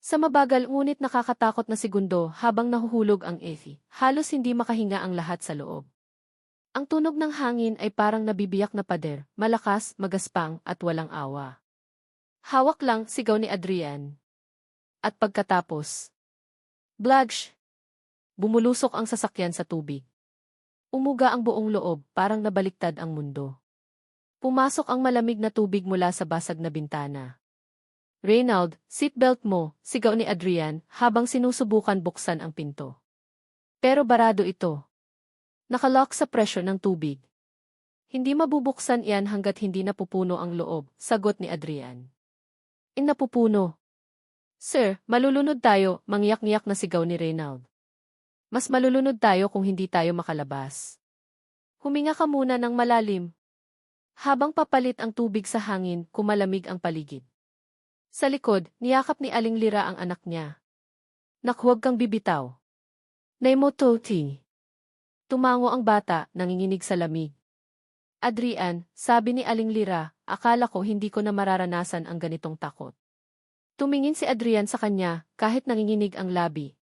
Sa mabagal ngunit nakakatakot na segundo habang nahuhulog ang Effie, halos hindi makahinga ang lahat sa loob. Ang tunog ng hangin ay parang nabibiyak na pader, malakas, magaspang, at walang awa. Hawak lang, sigaw ni Adrian. At pagkatapos, Bludge! Bumulusok ang sasakyan sa tubig. Umuga ang buong loob, parang nabaliktad ang mundo. Pumasok ang malamig na tubig mula sa basag na bintana. Reynald, seatbelt mo, sigaw ni Adrian habang sinusubukan buksan ang pinto. Pero barado ito. Nakalock sa presyo ng tubig. Hindi mabubuksan iyan hanggat hindi napupuno ang loob, sagot ni Adrian. In napupuno. Sir, malulunod tayo, mangyak-ngiyak na sigaw ni Reynald. Mas malulunod tayo kung hindi tayo makalabas. Huminga ka muna ng malalim. Habang papalit ang tubig sa hangin, kumalamig ang paligid. Sa likod, niyakap ni Aling Lira ang anak niya. Nakhuwag kang bibitaw. Naimototi. Tumango ang bata, nanginginig sa lamig. Adrian, sabi ni Aling Lira, akala ko hindi ko na mararanasan ang ganitong takot. Tumingin si Adrian sa kanya, kahit nanginginig ang labi.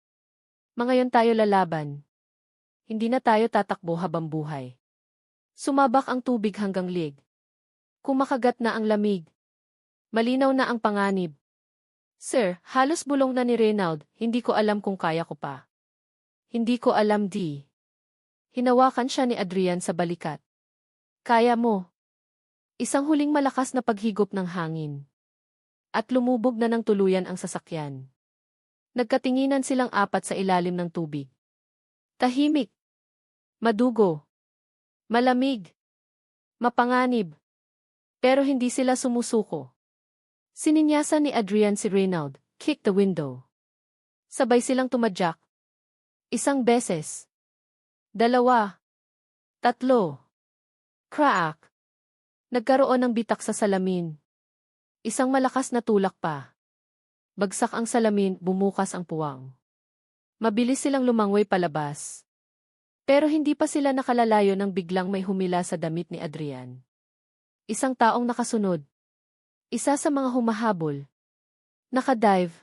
Mangayon tayo lalaban. Hindi na tayo tatakbo habang buhay. Sumabak ang tubig hanggang lig. Kumakagat na ang lamig. Malinaw na ang panganib. Sir, halos bulong na ni Reynald, hindi ko alam kung kaya ko pa. Hindi ko alam di. Hinawakan siya ni Adrian sa balikat. Kaya mo. Isang huling malakas na paghigop ng hangin. At lumubog na ng tuluyan ang sasakyan. Nagkatinginan silang apat sa ilalim ng tubig. Tahimik. Madugo. Malamig. Mapanganib. Pero hindi sila sumusuko. Sininyasan ni Adrian si Reynald, kick the window. Sabay silang tumadyak. Isang beses. Dalawa. Tatlo. Crack. Nagkaroon ng bitak sa salamin. Isang malakas na tulak pa. Bagsak ang salamin, bumukas ang puwang. Mabilis silang lumangway palabas. Pero hindi pa sila nakalalayo nang biglang may humila sa damit ni Adrian. Isang taong nakasunod, isa sa mga humahabol. Nakadive.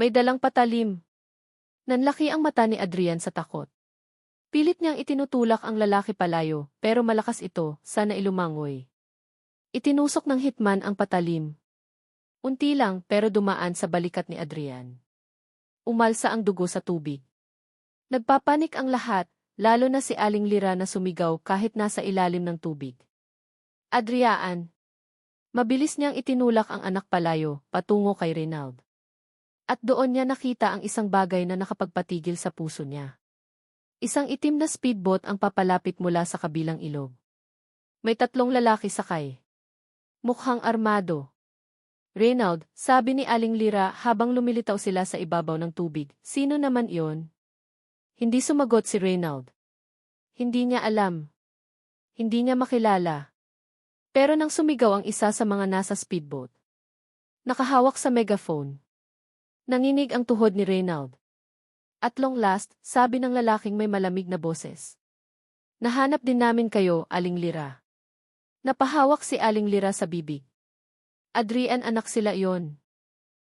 May dalang patalim. Nanlaki ang mata ni Adrian sa takot. Pilit niyang itinutulak ang lalaki palayo, pero malakas ito, sana ilumangoy. Itinusok ng hitman ang patalim. Unti lang, pero dumaan sa balikat ni Adrian. Umalsa ang dugo sa tubig. Nagpapanik ang lahat, lalo na si Aling Lira na sumigaw kahit nasa ilalim ng tubig. Adriaan, Mabilis niyang itinulak ang anak palayo, patungo kay Reynald. At doon niya nakita ang isang bagay na nakapagpatigil sa puso niya. Isang itim na speedboat ang papalapit mula sa kabilang ilog. May tatlong lalaki sakay. Mukhang armado. Reynald, sabi ni Aling Lira habang lumilitaw sila sa ibabaw ng tubig, sino naman iyon? Hindi sumagot si Reynald. Hindi niya alam. Hindi niya makilala. Pero nang sumigaw ang isa sa mga nasa speedboat. Nakahawak sa megaphone. Nanginig ang tuhod ni Reynald. At long last, sabi ng lalaking may malamig na boses. Nahanap din namin kayo, Aling Lira. Napahawak si Aling Lira sa bibig. Adrian anak sila iyon.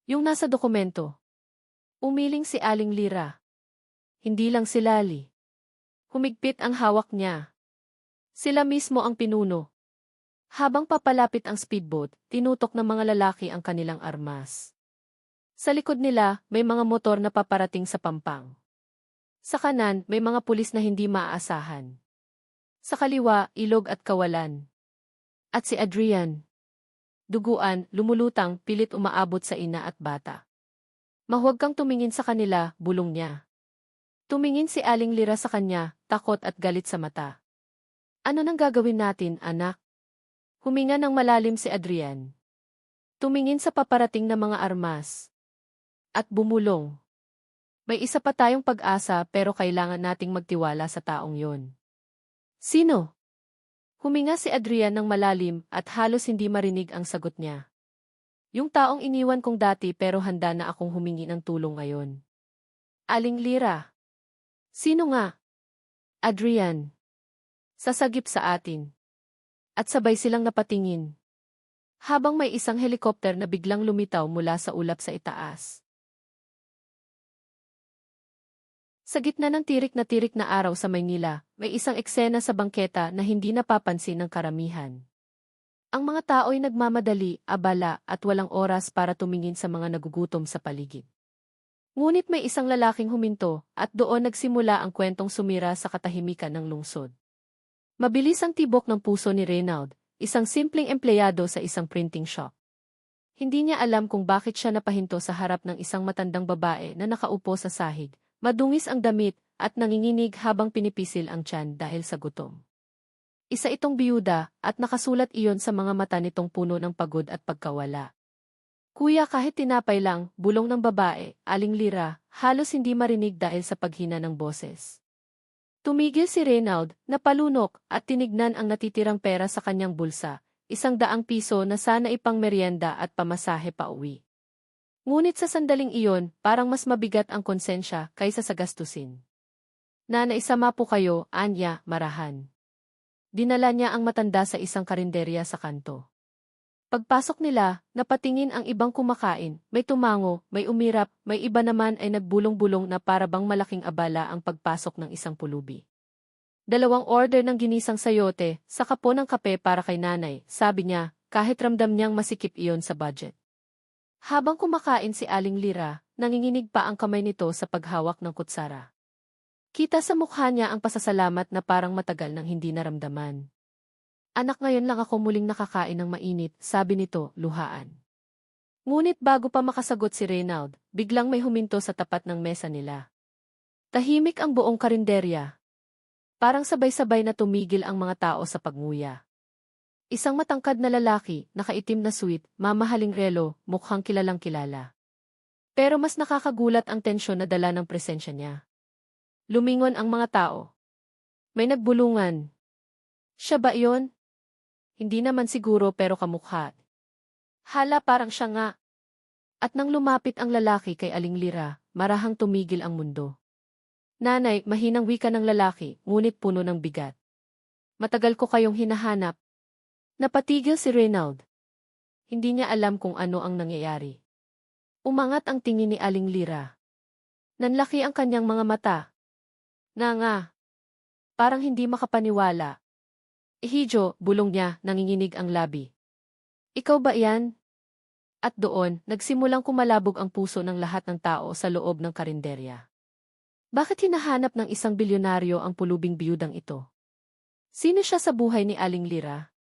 Yung nasa dokumento. Umiling si Aling Lira. Hindi lang si Lali. Humigpit ang hawak niya. Sila mismo ang pinuno. Habang papalapit ang speedboat, tinutok ng mga lalaki ang kanilang armas. Sa likod nila, may mga motor na paparating sa pampang. Sa kanan, may mga pulis na hindi maaasahan. Sa kaliwa, ilog at kawalan. At si Adrian. Duguan, lumulutang, pilit umaabot sa ina at bata. Mahuwag kang tumingin sa kanila, bulong niya. Tumingin si Aling Lira sa kanya, takot at galit sa mata. Ano nang gagawin natin, anak? Huminga ng malalim si Adrian. Tumingin sa paparating na mga armas. At bumulong. May isa pa tayong pag-asa pero kailangan nating magtiwala sa taong yon. Sino? Huminga si Adrian ng malalim at halos hindi marinig ang sagot niya. Yung taong iniwan kong dati pero handa na akong humingi ng tulong ngayon. Aling Lira. Sino nga? Adrian. Sasagip sa atin at sabay silang napatingin. Habang may isang helikopter na biglang lumitaw mula sa ulap sa itaas. Sa gitna ng tirik na tirik na araw sa Maynila, may isang eksena sa bangketa na hindi napapansin ng karamihan. Ang mga tao'y nagmamadali, abala, at walang oras para tumingin sa mga nagugutom sa paligid. Ngunit may isang lalaking huminto, at doon nagsimula ang kwentong sumira sa katahimikan ng lungsod. Mabilis ang tibok ng puso ni Reynald, isang simpleng empleyado sa isang printing shop. Hindi niya alam kung bakit siya napahinto sa harap ng isang matandang babae na nakaupo sa sahig, Madungis ang damit at nanginginig habang pinipisil ang tiyan dahil sa gutom. Isa itong biyuda at nakasulat iyon sa mga mata nitong puno ng pagod at pagkawala. Kuya kahit tinapay lang, bulong ng babae, aling lira, halos hindi marinig dahil sa paghina ng boses. Tumigil si Reynald, napalunok, at tinignan ang natitirang pera sa kanyang bulsa, isang daang piso na sana ipang merienda at pamasahe pa uwi. Ngunit sa sandaling iyon, parang mas mabigat ang konsensya kaysa sa gastusin. Na naisama po kayo, Anya, marahan. Dinala niya ang matanda sa isang karinderya sa kanto. Pagpasok nila, napatingin ang ibang kumakain, may tumango, may umirap, may iba naman ay nagbulong-bulong na para bang malaking abala ang pagpasok ng isang pulubi. Dalawang order ng ginisang sayote, saka po ng kape para kay nanay, sabi niya, kahit ramdam niyang masikip iyon sa budget. Habang kumakain si Aling Lira, nanginginig pa ang kamay nito sa paghawak ng kutsara. Kita sa mukha niya ang pasasalamat na parang matagal nang hindi naramdaman. Anak ngayon lang ako muling nakakain ng mainit, sabi nito, luhaan. Ngunit bago pa makasagot si Reynald, biglang may huminto sa tapat ng mesa nila. Tahimik ang buong karinderya. Parang sabay-sabay na tumigil ang mga tao sa pagnguya. Isang matangkad na lalaki, nakaitim na suit, mamahaling relo, mukhang kilalang kilala. Pero mas nakakagulat ang tensyon na dala ng presensya niya. Lumingon ang mga tao. May nagbulungan. Siya ba iyon? Hindi naman siguro pero kamukha. Hala parang siya nga. At nang lumapit ang lalaki kay Aling Lira, marahang tumigil ang mundo. Nanay, mahinang wika ng lalaki, ngunit puno ng bigat. Matagal ko kayong hinahanap, Napatigil si Reynald. Hindi niya alam kung ano ang nangyayari. Umangat ang tingin ni Aling Lira. Nanlaki ang kanyang mga mata. Nga nga. Parang hindi makapaniwala. Ihijo, bulong niya, nanginginig ang labi. Ikaw ba yan? At doon, nagsimulang kumalabog ang puso ng lahat ng tao sa loob ng karinderya. Bakit hinahanap ng isang bilyonaryo ang pulubing biyudang ito? Sino siya sa buhay ni Aling Lira?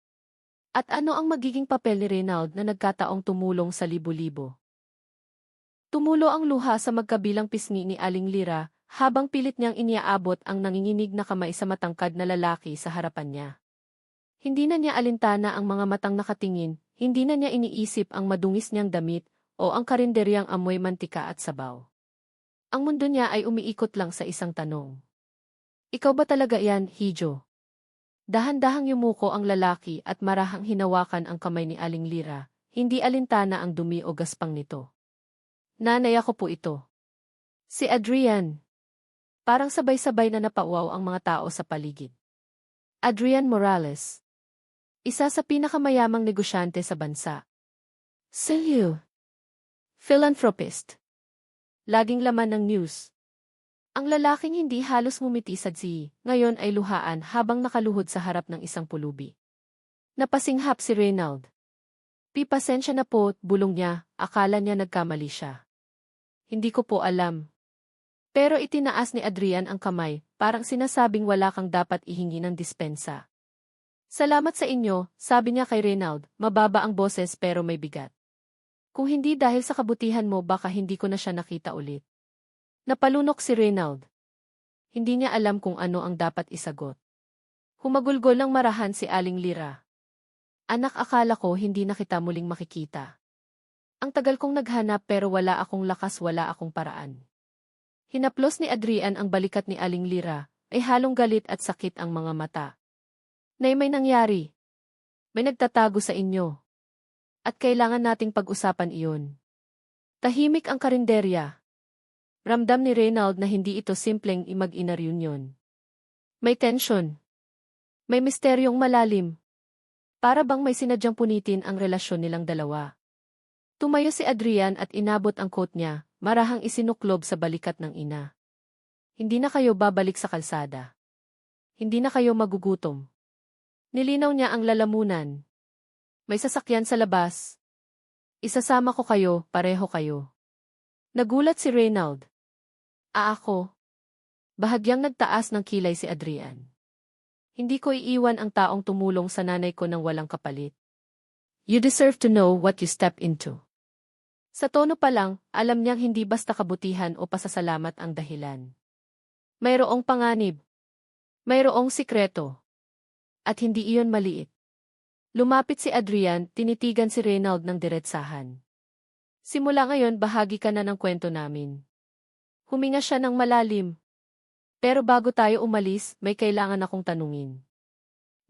At ano ang magiging papel ni Reynald na nagkataong tumulong sa libo-libo? Tumulo ang luha sa magkabilang pisngi ni Aling Lira, habang pilit niyang iniaabot ang nanginginig na kamay sa matangkad na lalaki sa harapan niya. Hindi na niya alintana ang mga matang nakatingin, hindi na niya iniisip ang madungis niyang damit o ang karinderyang amoy mantika at sabaw. Ang mundo niya ay umiikot lang sa isang tanong. Ikaw ba talaga yan, Hijo? Dahan-dahang yumuko ang lalaki at marahang hinawakan ang kamay ni Aling Lira, hindi alintana ang dumi o gaspang nito. Nanay ako po ito. Si Adrian. Parang sabay-sabay na napauaw ang mga tao sa paligid. Adrian Morales. Isa sa pinakamayamang negosyante sa bansa. Silyu. Philanthropist. Laging laman ng news. Ang lalaking hindi halos ngumiti sa Zi, ngayon ay luhaan habang nakaluhod sa harap ng isang pulubi. Napasinghap si Reynald. Pipasensya na po, bulong niya, akala niya nagkamali siya. Hindi ko po alam. Pero itinaas ni Adrian ang kamay, parang sinasabing wala kang dapat ihingi ng dispensa. Salamat sa inyo, sabi niya kay Reynald, mababa ang boses pero may bigat. Kung hindi dahil sa kabutihan mo baka hindi ko na siya nakita ulit. Napalunok si Reynald. Hindi niya alam kung ano ang dapat isagot. Humagulgol ng marahan si Aling Lira. Anak akala ko hindi na kita muling makikita. Ang tagal kong naghanap pero wala akong lakas wala akong paraan. Hinaplos ni Adrian ang balikat ni Aling Lira, ay halong galit at sakit ang mga mata. Nay may nangyari. May nagtatago sa inyo. At kailangan nating pag-usapan iyon. Tahimik ang karinderya, Ramdam ni Reynald na hindi ito simpleng imag-ina reunion. May tension. May misteryong malalim. Para bang may sinadyang punitin ang relasyon nilang dalawa. Tumayo si Adrian at inabot ang coat niya, marahang isinuklob sa balikat ng ina. Hindi na kayo babalik sa kalsada. Hindi na kayo magugutom. Nilinaw niya ang lalamunan. May sasakyan sa labas. Isasama ko kayo, pareho kayo. Nagulat si Reynald. A ako. Bahagyang nagtaas ng kilay si Adrian. Hindi ko iiwan ang taong tumulong sa nanay ko ng walang kapalit. You deserve to know what you step into. Sa tono pa lang, alam niyang hindi basta kabutihan o pasasalamat ang dahilan. Mayroong panganib. Mayroong sikreto. At hindi iyon maliit. Lumapit si Adrian, tinitigan si Reynald ng diretsahan. Simula ngayon bahagi ka na ng kwento namin. Huminga siya ng malalim. Pero bago tayo umalis, may kailangan akong tanungin.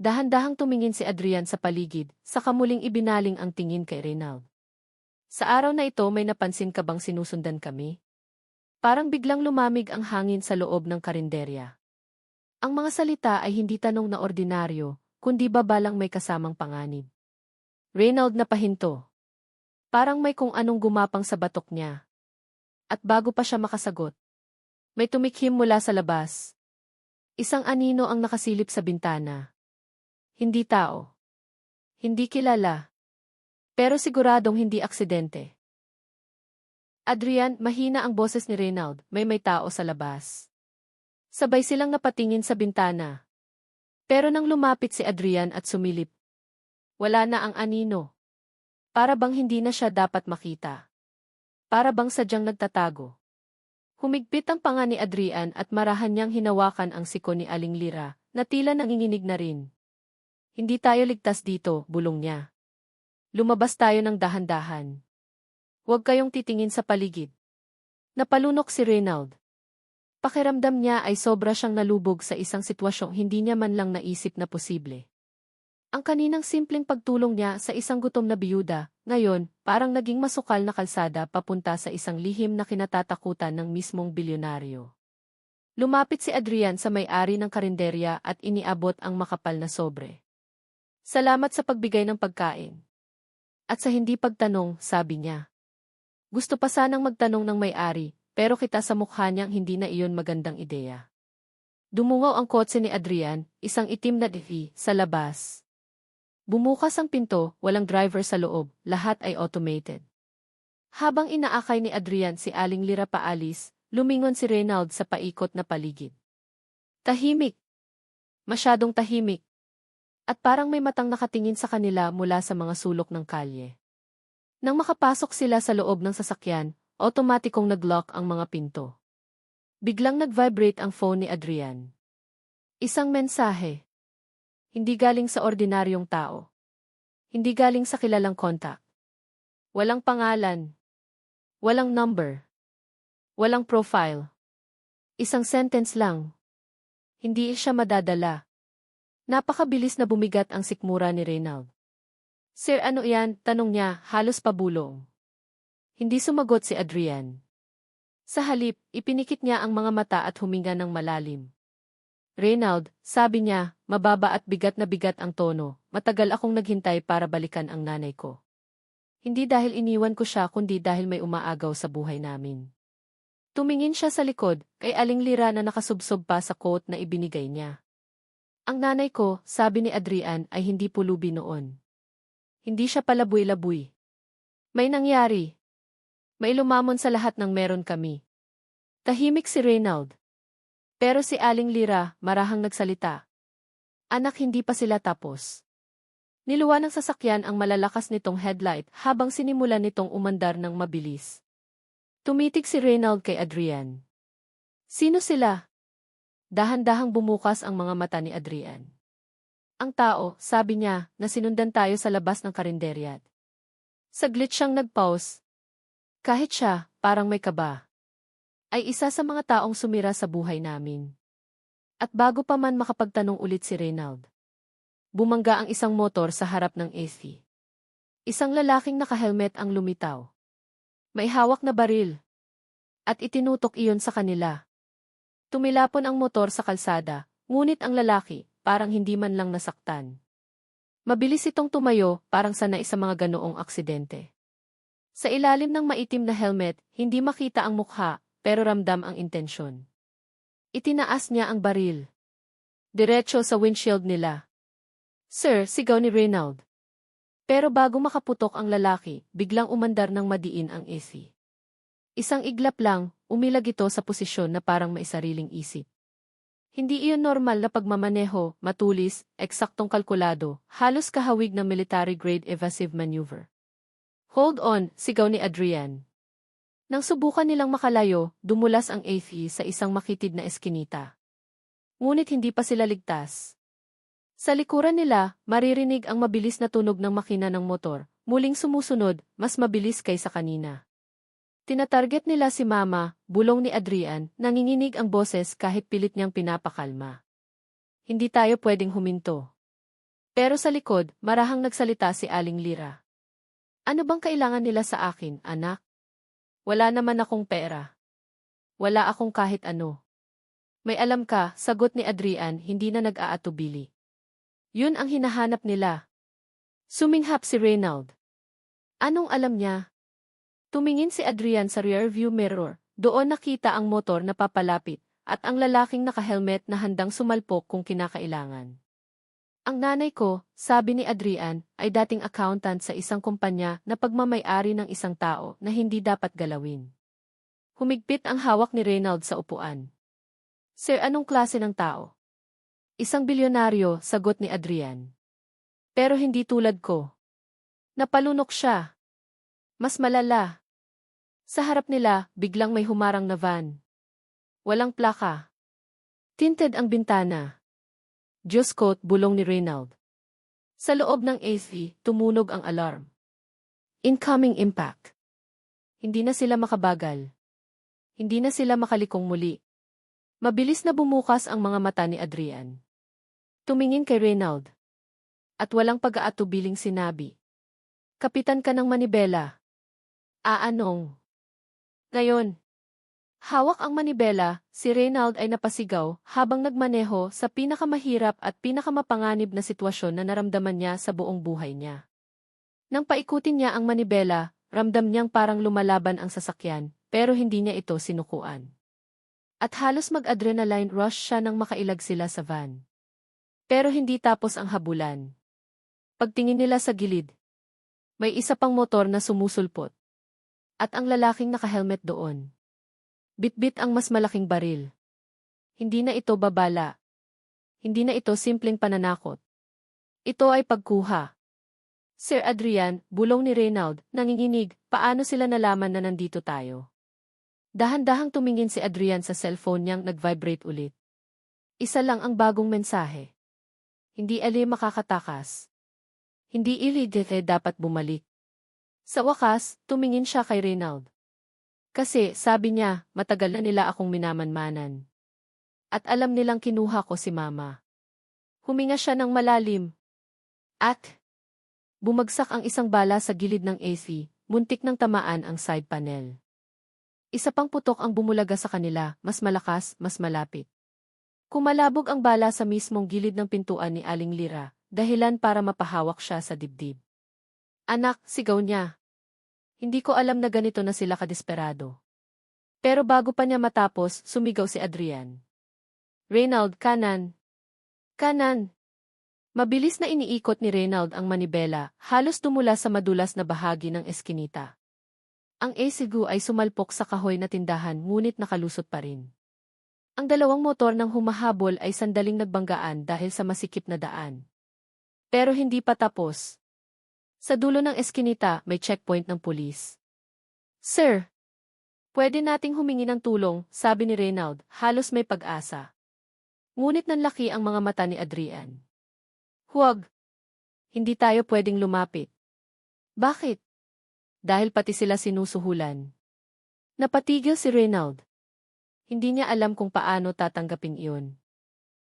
Dahan-dahang tumingin si Adrian sa paligid, sa kamuling ibinaling ang tingin kay Reynald. Sa araw na ito may napansin ka bang sinusundan kami? Parang biglang lumamig ang hangin sa loob ng karinderya. Ang mga salita ay hindi tanong na ordinaryo, kundi babalang may kasamang panganib. Reynald na pahinto. Parang may kung anong gumapang sa batok niya. At bago pa siya makasagot, may tumikhim mula sa labas. Isang anino ang nakasilip sa bintana. Hindi tao. Hindi kilala. Pero siguradong hindi aksidente. Adrian, mahina ang boses ni Reynald, may may tao sa labas. Sabay silang napatingin sa bintana. Pero nang lumapit si Adrian at sumilip, wala na ang anino. Para bang hindi na siya dapat makita. Para bang sadyang nagtatago. Humigpit ang panga ni Adrian at marahan niyang hinawakan ang siko ni Aling Lira, na tila nanginginig na rin. Hindi tayo ligtas dito, bulong niya. Lumabas tayo ng dahan-dahan. Huwag kayong titingin sa paligid. Napalunok si Reynald. Pakiramdam niya ay sobra siyang nalubog sa isang sitwasyong hindi niya man lang naisip na posible. Ang kaninang simpleng pagtulong niya sa isang gutom na biyuda, ngayon, parang naging masukal na kalsada papunta sa isang lihim na kinatatakutan ng mismong bilyonaryo. Lumapit si Adrian sa may-ari ng karinderya at iniabot ang makapal na sobre. Salamat sa pagbigay ng pagkain. At sa hindi pagtanong, sabi niya. Gusto pa sanang magtanong ng may-ari, pero kita sa mukha niyang hindi na iyon magandang ideya. Dumungaw ang kotse ni Adrian, isang itim na DV, sa labas. Bumukas ang pinto, walang driver sa loob, lahat ay automated. Habang inaakay ni Adrian si Aling Lira paalis, lumingon si Reynald sa paikot na paligid. Tahimik. Masyadong tahimik. At parang may matang nakatingin sa kanila mula sa mga sulok ng kalye. Nang makapasok sila sa loob ng sasakyan, otomatikong nag-lock ang mga pinto. Biglang nag-vibrate ang phone ni Adrian. Isang mensahe. Hindi galing sa ordinaryong tao. Hindi galing sa kilalang kontak. Walang pangalan. Walang number. Walang profile. Isang sentence lang. Hindi siya madadala. Napakabilis na bumigat ang sikmura ni Reynald. Sir ano yan, tanong niya, halos pabulong. Hindi sumagot si Adrian. Sa halip, ipinikit niya ang mga mata at huminga ng malalim. Reynald, sabi niya, mababa at bigat na bigat ang tono, matagal akong naghintay para balikan ang nanay ko. Hindi dahil iniwan ko siya kundi dahil may umaagaw sa buhay namin. Tumingin siya sa likod, kay Aling Lira na nakasubsob pa sa coat na ibinigay niya. Ang nanay ko, sabi ni Adrian, ay hindi pulubi noon. Hindi siya palaboy-laboy. May nangyari. May lumamon sa lahat ng meron kami. Tahimik si Reynald. Pero si Aling Lira, marahang nagsalita. Anak hindi pa sila tapos. Niluwa ng sasakyan ang malalakas nitong headlight habang sinimulan nitong umandar ng mabilis. Tumitig si Reynald kay Adrian. Sino sila? Dahan-dahang bumukas ang mga mata ni Adrian. Ang tao, sabi niya, na sinundan tayo sa labas ng karinderyat. Saglit siyang nag-pause. Kahit siya, parang may kaba. Ay isa sa mga taong sumira sa buhay namin. At bago pa man makapagtanong ulit si Reynald. Bumangga ang isang motor sa harap ng AC. Isang lalaking nakahelmet ang lumitaw. May hawak na baril. At itinutok iyon sa kanila. Tumilapon ang motor sa kalsada, ngunit ang lalaki, parang hindi man lang nasaktan. Mabilis itong tumayo, parang sanay sa mga ganoong aksidente. Sa ilalim ng maitim na helmet, hindi makita ang mukha, pero ramdam ang intensyon. Itinaas niya ang baril. Diretso sa windshield nila. Sir, sigaw ni Reynald. Pero bago makaputok ang lalaki, biglang umandar ng madiin ang Effie. Isang iglap lang, umilag ito sa posisyon na parang may sariling isip. Hindi iyon normal na pagmamaneho, matulis, eksaktong kalkulado, halos kahawig ng military-grade evasive maneuver. Hold on, sigaw ni Adrian. Nang subukan nilang makalayo, dumulas ang Athie sa isang makitid na eskinita. Ngunit hindi pa sila ligtas. Sa likuran nila, maririnig ang mabilis na tunog ng makina ng motor, muling sumusunod, mas mabilis kaysa kanina. Tinatarget nila si Mama, bulong ni Adrian, nanginginig ang boses kahit pilit niyang pinapakalma. Hindi tayo pwedeng huminto. Pero sa likod, marahang nagsalita si Aling Lira. Ano bang kailangan nila sa akin, anak? Wala naman akong pera. Wala akong kahit ano. May alam ka, sagot ni Adrian, hindi na nag-aatubili. Yun ang hinahanap nila. Suminghap si Reynald. Anong alam niya? Tumingin si Adrian sa rearview mirror, doon nakita ang motor na papalapit, at ang lalaking nakahelmet na handang sumalpok kung kinakailangan. Ang nanay ko, sabi ni Adrian, ay dating accountant sa isang kumpanya na pagmamayari ng isang tao na hindi dapat galawin. Humigpit ang hawak ni Reynald sa upuan. Sir, anong klase ng tao? Isang bilyonaryo, sagot ni Adrian. Pero hindi tulad ko. Napalunok siya. Mas malala. Sa harap nila, biglang may humarang na van. Walang plaka. Tinted ang bintana. Diyos ko't bulong ni Reynald. Sa loob ng AC, tumunog ang alarm. Incoming impact. Hindi na sila makabagal. Hindi na sila makalikong muli. Mabilis na bumukas ang mga mata ni Adrian. Tumingin kay Reynald. At walang pag-aatubiling sinabi. Kapitan ka ng manibela. Aanong? Ngayon, hawak ang manibela, si Reynald ay napasigaw habang nagmaneho sa pinakamahirap at pinakamapanganib na sitwasyon na naramdaman niya sa buong buhay niya. Nang paikutin niya ang manibela, ramdam niyang parang lumalaban ang sasakyan, pero hindi niya ito sinukuan. At halos mag-adrenaline rush siya nang makailag sila sa van. Pero hindi tapos ang habulan. Pagtingin nila sa gilid, may isa pang motor na sumusulpot. At ang lalaking nakahelmet doon. Bitbit ang mas malaking baril. Hindi na ito babala. Hindi na ito simpleng pananakot. Ito ay pagkuha. Sir Adrian, bulong ni Reynald, nanginginig, paano sila nalaman na nandito tayo? Dahan-dahang tumingin si Adrian sa cellphone niyang nag-vibrate ulit. Isa lang ang bagong mensahe. Hindi ali makakatakas. Hindi ilidete dapat bumalik. Sa wakas, tumingin siya kay Reynald. Kasi, sabi niya, matagal na nila akong minamanmanan. At alam nilang kinuha ko si Mama. Huminga siya ng malalim. At, bumagsak ang isang bala sa gilid ng AC, muntik ng tamaan ang side panel. Isa pang putok ang bumulaga sa kanila, mas malakas, mas malapit. Kumalabog ang bala sa mismong gilid ng pintuan ni Aling Lira, dahilan para mapahawak siya sa dibdib. Anak, sigaw niya. Hindi ko alam na ganito na sila kadesperado. Pero bago pa niya matapos, sumigaw si Adrian. Reynald, kanan. Kanan. Mabilis na iniikot ni Reynald ang manibela, halos tumula sa madulas na bahagi ng eskinita. Ang Esigu ay sumalpok sa kahoy na tindahan ngunit nakalusot pa rin. Ang dalawang motor ng humahabol ay sandaling nagbanggaan dahil sa masikip na daan. Pero hindi pa tapos. Sa dulo ng eskinita, may checkpoint ng pulis. Sir, pwede nating humingi ng tulong, sabi ni Reynald, halos may pag-asa. Ngunit nanlaki ang mga mata ni Adrian. Huwag. Hindi tayo pwedeng lumapit. Bakit? Dahil pati sila sinusuhulan. Napatigil si Reynald. Hindi niya alam kung paano tatanggapin iyon.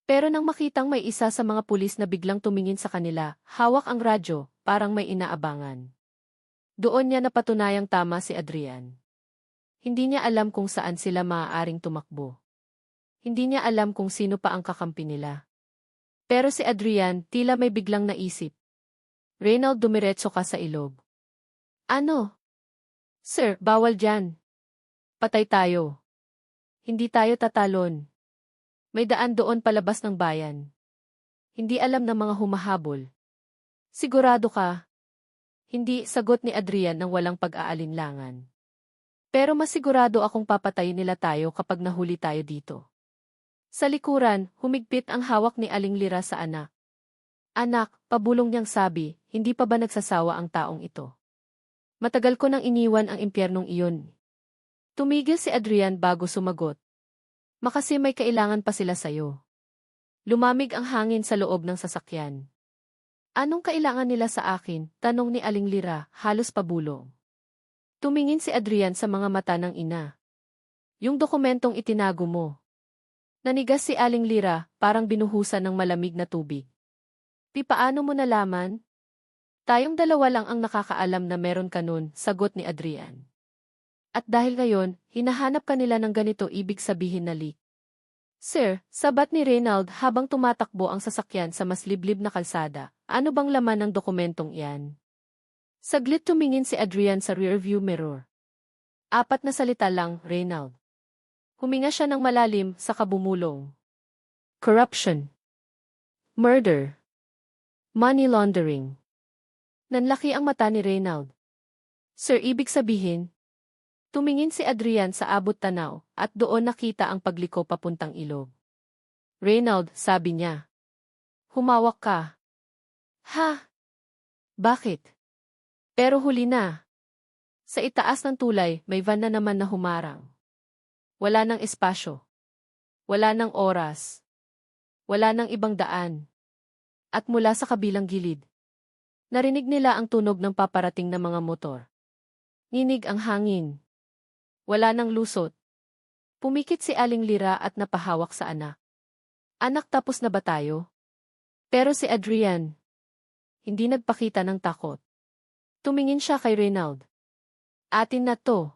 Pero nang makitang may isa sa mga pulis na biglang tumingin sa kanila, hawak ang radyo, parang may inaabangan. Doon niya napatunayang tama si Adrian. Hindi niya alam kung saan sila maaaring tumakbo. Hindi niya alam kung sino pa ang kakampi nila. Pero si Adrian tila may biglang naisip. Reynald dumiretso ka sa ilog. Ano? Sir, bawal dyan. Patay tayo. Hindi tayo tatalon. May daan doon palabas ng bayan. Hindi alam ng mga humahabol. Sigurado ka? Hindi, sagot ni Adrian ng walang pag-aalinlangan. Pero masigurado akong papatayin nila tayo kapag nahuli tayo dito. Sa likuran, humigpit ang hawak ni Aling Lira sa anak. Anak, pabulong niyang sabi, hindi pa ba nagsasawa ang taong ito? Matagal ko nang iniwan ang impyernong iyon. Tumigil si Adrian bago sumagot. Makasi may kailangan pa sila sayo. Lumamig ang hangin sa loob ng sasakyan. Anong kailangan nila sa akin? Tanong ni Aling Lira, halos pabulong. Tumingin si Adrian sa mga mata ng ina. Yung dokumentong itinago mo. Nanigas si Aling Lira, parang binuhusan ng malamig na tubig. Pi paano mo nalaman? Tayong dalawa lang ang nakakaalam na meron ka nun, sagot ni Adrian. At dahil ngayon, hinahanap ka nila ng ganito ibig sabihin na leak. Sir, sabat ni Reynald habang tumatakbo ang sasakyan sa mas liblib na kalsada, ano bang laman ng dokumentong iyan? Saglit tumingin si Adrian sa rearview mirror. Apat na salita lang, Reynald. Huminga siya ng malalim sa kabumulong. Corruption. Murder. Money laundering. Nanlaki ang mata ni Reynald. Sir, ibig sabihin, tumingin si Adrian sa abot tanaw at doon nakita ang pagliko papuntang ilog. Reynald, sabi niya. Humawak ka. Ha? Bakit? Pero huli na. Sa itaas ng tulay, may van na naman na humarang. Wala ng espasyo. Wala ng oras. Wala ng ibang daan. At mula sa kabilang gilid, narinig nila ang tunog ng paparating na mga motor. Ninig ang hangin. Wala ng lusot. Pumikit si Aling Lira at napahawak sa anak. Anak tapos na ba tayo? Pero si Adrian, hindi nagpakita ng takot. Tumingin siya kay Reynald. Atin na to.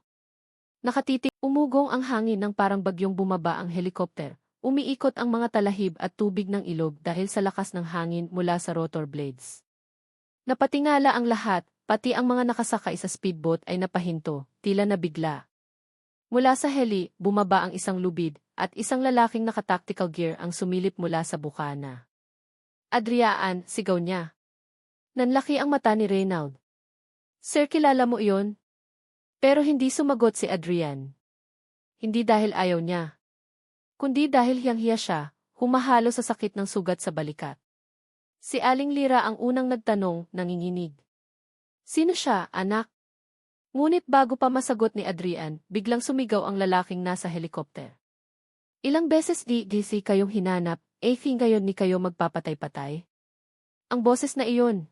Nakatitig, umugong ang hangin ng parang bagyong bumaba ang helikopter. Umiikot ang mga talahib at tubig ng ilog dahil sa lakas ng hangin mula sa rotor blades. Napatingala ang lahat, pati ang mga nakasakay sa speedboat ay napahinto, tila nabigla. Mula sa heli, bumaba ang isang lubid, at isang lalaking naka-tactical gear ang sumilip mula sa bukana. Adriaan, sigaw niya. Nanlaki ang mata ni Reynald. Sir, kilala mo iyon? Pero hindi sumagot si Adrian. Hindi dahil ayaw niya. Kundi dahil hiyang-hiya siya, humahalo sa sakit ng sugat sa balikat. Si Aling Lira ang unang nagtanong, nanginginig. Sino siya, anak? Ngunit bago pa masagot ni Adrian, biglang sumigaw ang lalaking nasa helikopter. Ilang beses di DC kayong hinanap, eh ngayon ni kayo magpapatay-patay? Ang boses na iyon,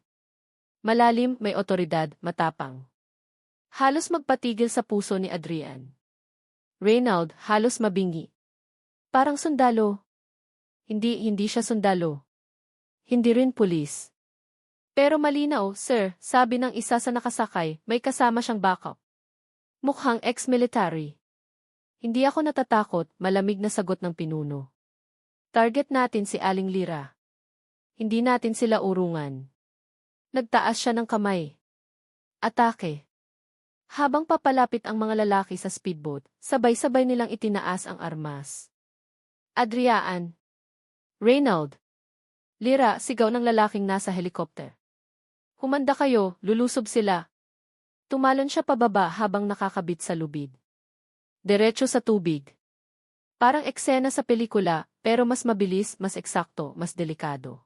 Malalim, may otoridad, matapang. Halos magpatigil sa puso ni Adrian. Reynald, halos mabingi. Parang sundalo. Hindi, hindi siya sundalo. Hindi rin pulis. Pero malinaw, sir, sabi ng isa sa nakasakay, may kasama siyang backup. Mukhang ex-military. Hindi ako natatakot, malamig na sagot ng pinuno. Target natin si Aling Lira. Hindi natin sila urungan. Nagtaas siya ng kamay. Atake. Habang papalapit ang mga lalaki sa speedboat, sabay-sabay nilang itinaas ang armas. Adriaan. Reynald. Lira, sigaw ng lalaking nasa helikopter. Humanda kayo, lulusob sila. Tumalon siya pababa habang nakakabit sa lubid. Diretso sa tubig. Parang eksena sa pelikula, pero mas mabilis, mas eksakto, mas delikado.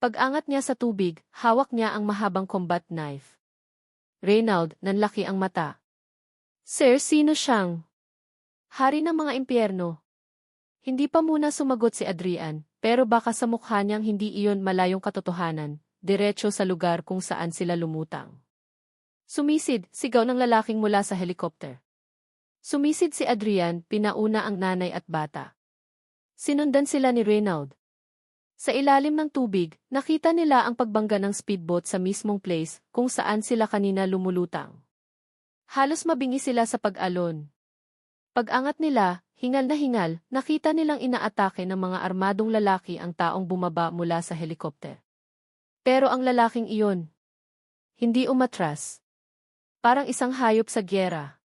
Pag-angat niya sa tubig, hawak niya ang mahabang combat knife. Reynald, nanlaki ang mata. Sir, sino siyang? Hari ng mga impyerno. Hindi pa muna sumagot si Adrian, pero baka sa mukha niyang hindi iyon malayong katotohanan, diretso sa lugar kung saan sila lumutang. Sumisid, sigaw ng lalaking mula sa helikopter. Sumisid si Adrian, pinauna ang nanay at bata. Sinundan sila ni Reynald. Sa ilalim ng tubig, nakita nila ang pagbangga ng speedboat sa mismong place kung saan sila kanina lumulutang. Halos mabingi sila sa pag-alon. Pag-angat nila, hingal na hingal, nakita nilang inaatake ng mga armadong lalaki ang taong bumaba mula sa helikopter. Pero ang lalaking iyon, hindi umatras. Parang isang hayop sa gyera.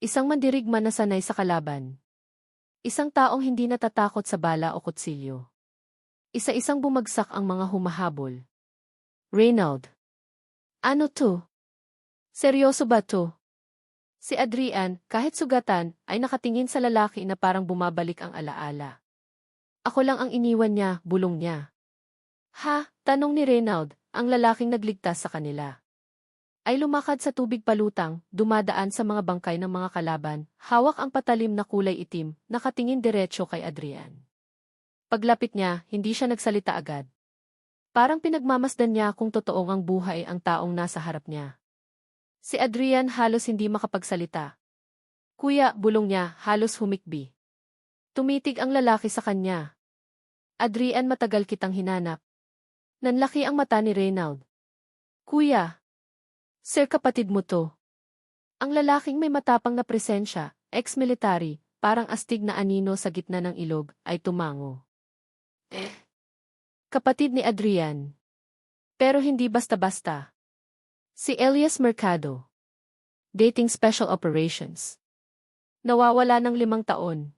Isang mandirigma na sanay sa kalaban. Isang taong hindi natatakot sa bala o kutsilyo. Isa-isang bumagsak ang mga humahabol. Reynald. Ano to? Seryoso ba to? Si Adrian, kahit sugatan, ay nakatingin sa lalaki na parang bumabalik ang alaala. Ako lang ang iniwan niya, bulong niya. Ha, tanong ni Reynald, ang lalaking nagligtas sa kanila. Ay lumakad sa tubig palutang, dumadaan sa mga bangkay ng mga kalaban, hawak ang patalim na kulay itim, nakatingin diretsyo kay Adrian. Paglapit niya, hindi siya nagsalita agad. Parang pinagmamasdan niya kung totoong ang buhay ang taong nasa harap niya. Si Adrian halos hindi makapagsalita. Kuya, bulong niya, halos humikbi. Tumitig ang lalaki sa kanya. Adrian matagal kitang hinanap. Nanlaki ang mata ni Reynald. Kuya. Sir kapatid mo to. Ang lalaking may matapang na presensya, ex-military, parang astig na anino sa gitna ng ilog, ay tumango. Eh. Kapatid ni Adrian. Pero hindi basta-basta. Si Elias Mercado. Dating Special Operations. Nawawala ng limang taon.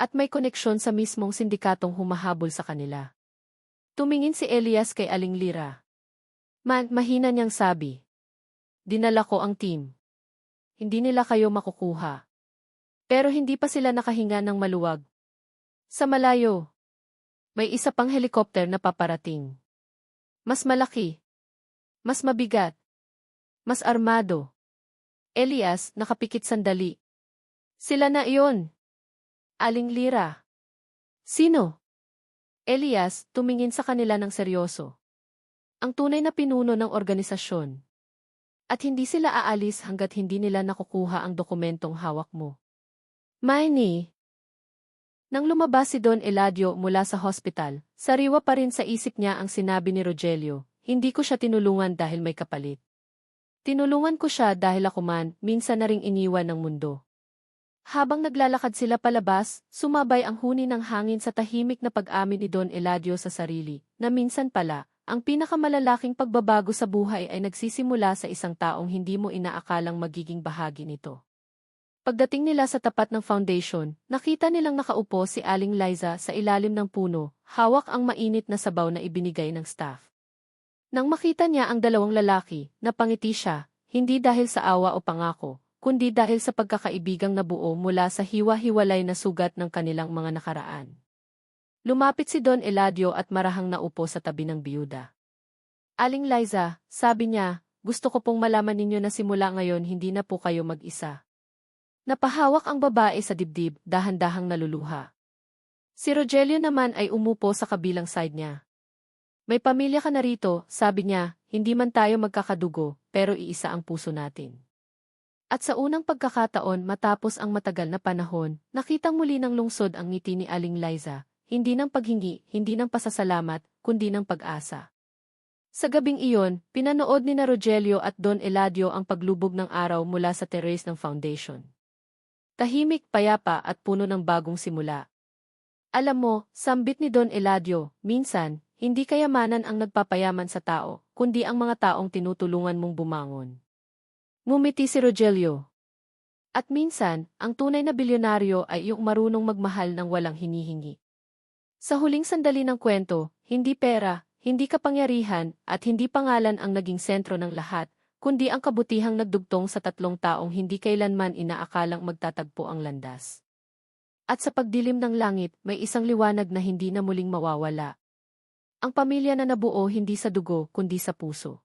At may koneksyon sa mismong sindikatong humahabol sa kanila. Tumingin si Elias kay Aling Lira. Man, mahina niyang sabi. Dinala ko ang team. Hindi nila kayo makukuha. Pero hindi pa sila nakahinga ng maluwag. Sa malayo, may isa pang helikopter na paparating. Mas malaki. Mas mabigat. Mas armado. Elias, nakapikit sandali. Sila na iyon. Aling Lira. Sino? Elias, tumingin sa kanila ng seryoso. Ang tunay na pinuno ng organisasyon. At hindi sila aalis hanggat hindi nila nakukuha ang dokumentong hawak mo. Miney. Nang lumabas si Don Eladio mula sa hospital, sariwa pa rin sa isip niya ang sinabi ni Rogelio, hindi ko siya tinulungan dahil may kapalit. Tinulungan ko siya dahil ako man, minsan na ring iniwan ng mundo. Habang naglalakad sila palabas, sumabay ang huni ng hangin sa tahimik na pag-amin ni Don Eladio sa sarili, na minsan pala, ang pinakamalalaking pagbabago sa buhay ay nagsisimula sa isang taong hindi mo inaakalang magiging bahagi nito. Pagdating nila sa tapat ng foundation, nakita nilang nakaupo si Aling Liza sa ilalim ng puno, hawak ang mainit na sabaw na ibinigay ng staff. Nang makita niya ang dalawang lalaki, napangiti siya, hindi dahil sa awa o pangako, kundi dahil sa pagkakaibigang nabuo mula sa hiwa-hiwalay na sugat ng kanilang mga nakaraan. Lumapit si Don Eladio at marahang naupo sa tabi ng biyuda. Aling Liza, sabi niya, gusto ko pong malaman ninyo na simula ngayon hindi na po kayo mag-isa. Napahawak ang babae sa dibdib, dahan-dahang naluluha. Si Rogelio naman ay umupo sa kabilang side niya. May pamilya ka na rito, sabi niya, hindi man tayo magkakadugo, pero iisa ang puso natin. At sa unang pagkakataon matapos ang matagal na panahon, nakitang muli ng lungsod ang ngiti ni Aling Liza, hindi ng paghingi, hindi ng pasasalamat, kundi ng pag-asa. Sa gabing iyon, pinanood ni na Rogelio at Don Eladio ang paglubog ng araw mula sa terrace ng foundation. Tahimik, payapa at puno ng bagong simula. Alam mo, sambit ni Don Eladio, minsan, hindi kayamanan ang nagpapayaman sa tao, kundi ang mga taong tinutulungan mong bumangon. Ngumiti si Rogelio. At minsan, ang tunay na bilyonaryo ay yung marunong magmahal ng walang hinihingi. Sa huling sandali ng kwento, hindi pera, hindi kapangyarihan, at hindi pangalan ang naging sentro ng lahat, kundi ang kabutihang nagdugtong sa tatlong taong hindi kailanman inaakalang magtatagpo ang landas. At sa pagdilim ng langit, may isang liwanag na hindi na muling mawawala. Ang pamilya na nabuo hindi sa dugo, kundi sa puso.